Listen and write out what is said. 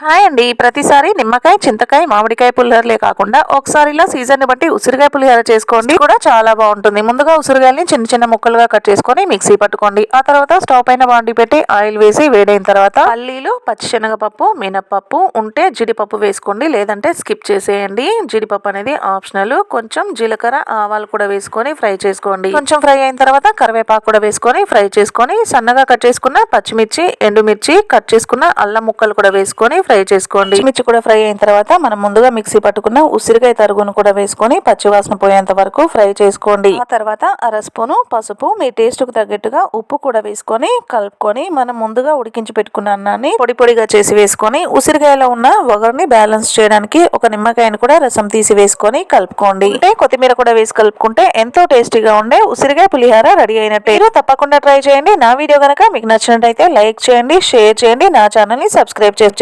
Hi అండి. ప్రతిసారి నిమ్మకాయ చింతకాయ మామిడికాయ పులిహోరలే కాకుండా ఒకసారి ఇలా సీజన్ని బట్టి ఉసిరికాయ పులిహోర చేసుకోండి. కూడా చాలా బాగుంటుంది. ముందుగా ఉసిరికాయల్ని చిన్న చిన్న ముక్కలుగా కట్ చేసుకొని మిక్సీ పట్టుకోండి. ఆ తర్వాత స్టవ్ పైన బాండి పెట్టి ఆయిల్ వేసి వేడైన తర్వాత పల్లీలు పచ్చిశనగపప్పు మినప్పప్పు ఉంటే జీడిపప్పు వేసుకోండి. లేదంటే స్కిప్ చేసేయండి. జీడిపప్పు అనేది ఆప్షనల్. కొంచెం జీలకర్ర ఆవాలు కూడా వేసుకొని ఫ్రై చేసుకోండి. కొంచెం ఫ్రై అయిన తర్వాత కరివేపాకు కూడా వేసుకొని ఫ్రై చేసుకొని సన్నగా కట్ చేసుకున్న పచ్చిమిర్చి ఎండుమిర్చి కట్ చేసుకున్న అల్లం ముక్కలు కూడా వేసుకొని ఫ్రై చేసుకోండి. మిర్చి కూడా ఫ్రై అయిన తర్వాత మనం ముందుగా మిక్సీ పట్టుకున్న ఉసిరికాయ తరుగును కూడా వేసుకొని పచ్చివాసన పోయేంత వరకు ఫ్రై చేసుకోండి. ఆ తర్వాత అర స్పూను పసుపు మీ టేస్ట్కు తగ్గట్టుగా ఉప్పు కూడా వేసుకొని కలుపుకొని మనం ముందుగా ఉడికించి పెట్టుకున్న అన్నాన్ని పొడి పొడిగా చేసి వేసుకొని ఉసిరికాయలో ఉన్న ఒగరిని బ్యాలెన్స్ చేయడానికి ఒక నిమ్మకాయని కూడా రసం తీసి వేసుకొని కలుపుకోండి. అంటే కొత్తిమీర కూడా వేసి కలుపుకుంటే ఎంతో టేస్టీగా ఉండే ఉసిరికాయ పులిహార రెడీ అయినట్టే. మీరు తప్పకుండా ట్రై చేయండి. నా వీడియో కనుక మీకు నచ్చినట్టయితే లైక్ చేయండి షేర్ చేయండి. నా ఛానల్ని సబ్స్క్రైబ్ చేయండి